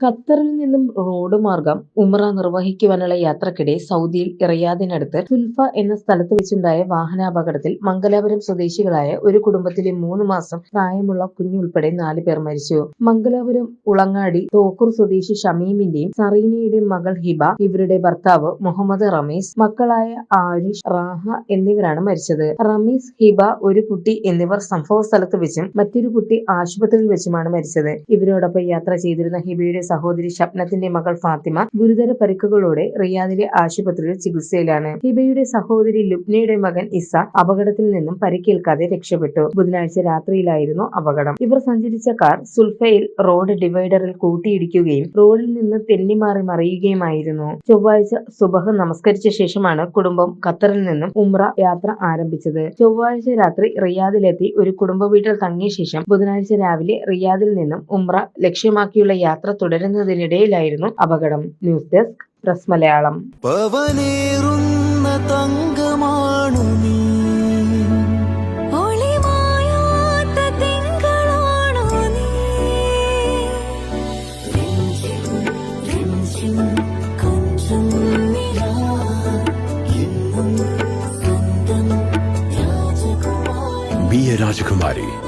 ഖത്തറിൽ നിന്നും റോഡ് മാർഗം ഉംറ നിർവഹിക്കുവാനുള്ള യാത്രക്കിടെ സൗദിയിൽ റിയാദിനടുത്ത് തുൽഫ എന്ന സ്ഥലത്ത് വെച്ചുണ്ടായ വാഹനാപകടത്തിൽ മംഗലാപുരം സ്വദേശികളായ ഒരു കുടുംബത്തിലെ മൂന്ന് മാസം പ്രായമുള്ള കുഞ്ഞുൾപ്പെടെ നാല് പേർ മരിച്ചു. മംഗലാപുരം ഉളങ്ങാടി തോക്കൂർ സ്വദേശി ഷമീമിന്റെയും സറീനയുടെയും മകൾ ഹിബ ഇവരുടെ ഭർത്താവ് മുഹമ്മദ് റമീസ് മക്കളായ ആരിഷ് റാഹ എന്നിവരാണ് മരിച്ചത്. റമീസ് ഹിബ ഒരു കുട്ടി എന്നിവർ സംഭവ സ്ഥലത്ത് വെച്ചും മറ്റൊരു കുട്ടി ആശുപത്രിയിൽ വെച്ചുമാണ് മരിച്ചത്. ഇവരോടൊപ്പം യാത്ര ചെയ്തിരുന്ന ഹിബയുടെ സഹോദരി ഷപ്നത്തിന്റെ മകൾ ഫാത്തിമ ഗുരുതര പരിക്കുകളോടെ റിയാദിലെ ആശുപത്രിയിൽ ചികിത്സയിലാണ്. ഹിബയുടെ സഹോദരി ലുബ്നയുടെ മകൻ ഇസ അപകടത്തിൽ നിന്നും പരിക്കേൽക്കാതെ രക്ഷപ്പെട്ടു. ബുധനാഴ്ച രാത്രിയിലായിരുന്നു അപകടം. ഇവർ സഞ്ചരിച്ച കാർ സുൽഫയിൽ റോഡ് ഡിവൈഡറിൽ കൂട്ടിയിടിക്കുകയും റോഡിൽ നിന്ന് തെന്നിമാറി മറിയുകയുമായിരുന്നു. ചൊവ്വാഴ്ച സുബഹ് നമസ്കരിച്ച ശേഷമാണ് കുടുംബം ഖത്തറിൽ നിന്നും ഉംറ യാത്ര ആരംഭിച്ചത്. ചൊവ്വാഴ്ച രാത്രി റിയാദിലെത്തി ഒരു കുടുംബ വീട്ടിൽ തങ്ങിയ ശേഷം ബുധനാഴ്ച രാവിലെ റിയാദിൽ നിന്നും ഉംറ ലക്ഷ്യമാക്കിയുള്ള യാത്ര തുടരുന്നതിനിടയിലായിരുന്നു അപകടം. News desk press Malayalam. തങ്കമാണു നീ. രാജകുമാരി Be a Rajakumari.